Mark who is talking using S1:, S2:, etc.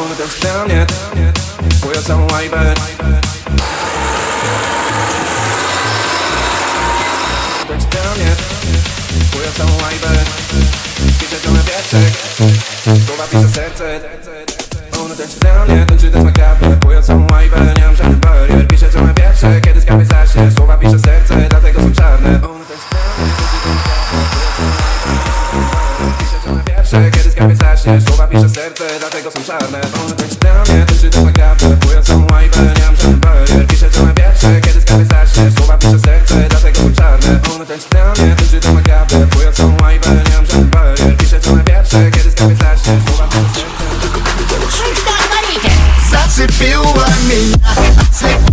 S1: Ona tak stelnie Buja całą łajbę Tak stelnie Buja całą łajbę Pisze to na wieczek Głowa pisze serce one tak czyta mnie, ten czytać makabre Buja całą nie mam żadnych barier. Piszę co me wietrze, kiedy skapie zaśnie Słowa pisze serce, dlatego są czarne. One tak czyta mnie, ten czytać makabre Buja całą łajbę, piszę co Kiedy Słowa pisze serce, są czarne. Tak czyta subiu a minha